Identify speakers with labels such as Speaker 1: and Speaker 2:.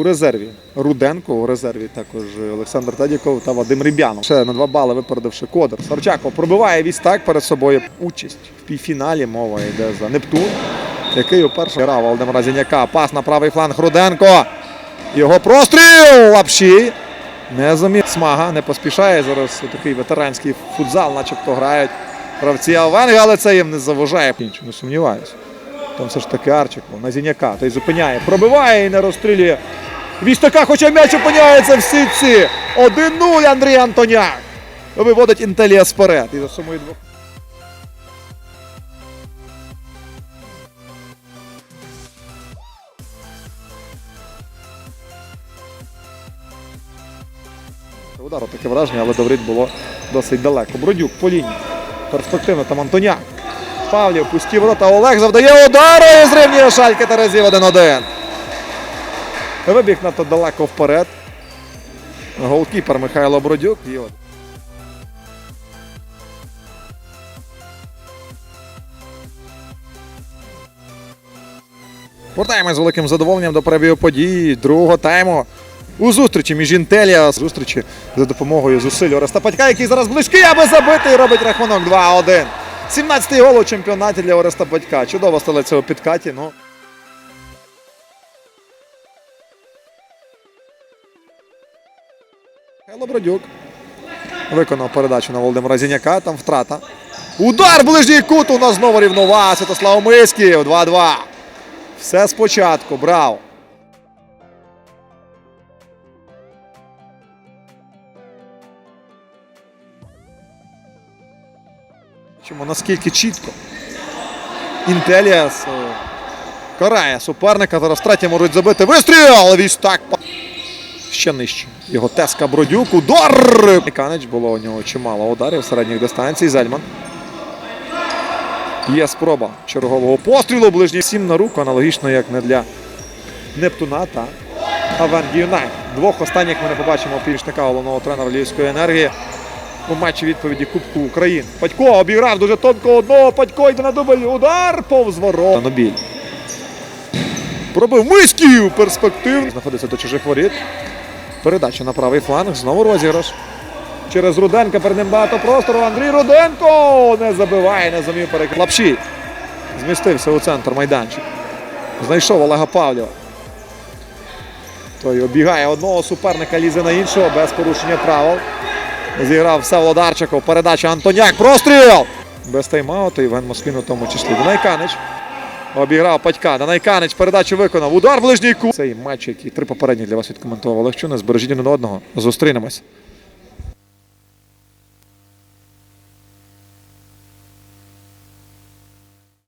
Speaker 1: у резерві. Руденко у резерві також Олександр Тедіков та Вадим Рібянов. Ще на два бали випередивши Кодер. Сарчаков пробиває вістак перед собою. Участь в півфіналі. Мова йде за Нептун, який у першому грав Володимира Зіняка. Пас на правий фланг Руденко. Його простріл лапші. Не заміг смага, не поспішає зараз такий ветеранський футзал, начебто грають гравці Авенги, але це їм не заважає. Іншу, не сумніваюся. Там все ж таки Арчиков на Зіняка. Той зупиняє, пробиває і не розстрілює. Вістака, хоча м'яч опиняється в сітці. 1-0 Андрій Антоняк. Виводить Інтелія вперед. І за сумою двох. Удару таке враження, але Даврид було досить далеко. Бродюк по лінії. Перспективно там Антоняк. Павлів пусті ворота. Олег завдає удару і зрівнює шальки Терезів 1-1. Вибіг надто далеко вперед. Голкіпер Михайло Бродюк. І от. Повертаємось з великим задоволенням до перебігу подій другого тайму. У зустрічі між Інтелія зустрічі за допомогою зусиль Ореста Патька, який зараз близький, аби забити і робить рахунок 2-1. 17-й гол у чемпіонаті для Ореста Батька. Чудова столиця у підкаті. Ну. Михайло Бродюк виконав передачу на Володимира Зіняка. Там втрата. Удар ближній кут. У нас знову рівнова. Святослав Миськів. 2-2. Все спочатку. Браво. Бачимо, наскільки чітко. Інтеліас е, карає суперника. Зараз третє можуть забити. Вистріл! Вістак. па- Ще нижче. Його теска Бродюк. Удар! Канич було у нього чимало ударів середніх дистанцій. Зельман. Є спроба чергового пострілу. Ближній сім на руку, аналогічно як не для Нептуна та Авенгі Юнайт. Двох останніх ми не побачимо помічника головного тренера Львівської енергії у матчі відповіді Кубку України. Падько обіграв дуже тонко одного. Падько йде на дубль. Удар повз ворот. Нобіль. Пробив Миськів. Перспектив. Знаходиться до чужих воріт. Передача на правий фланг. Знову розіграш. Через Руденка перед ним багато простору. Андрій Руденко не забиває, не зумів перекрити. Лапші. Змістився у центр майданчик. Знайшов Олега Павлєва. Той обігає одного суперника, лізе на іншого без порушення правил. Зіграв все Володарчиков. Передача Антоняк. Простріл! Без тайм-ауту. Іван Москвін у тому числі. Донайканич. Обіграв Патька. Донайканич передачу виконав. Удар в ближній кут. Цей матч, який три попередні для вас відкоментував Олег не Збережіть один одного. Зустрінемось.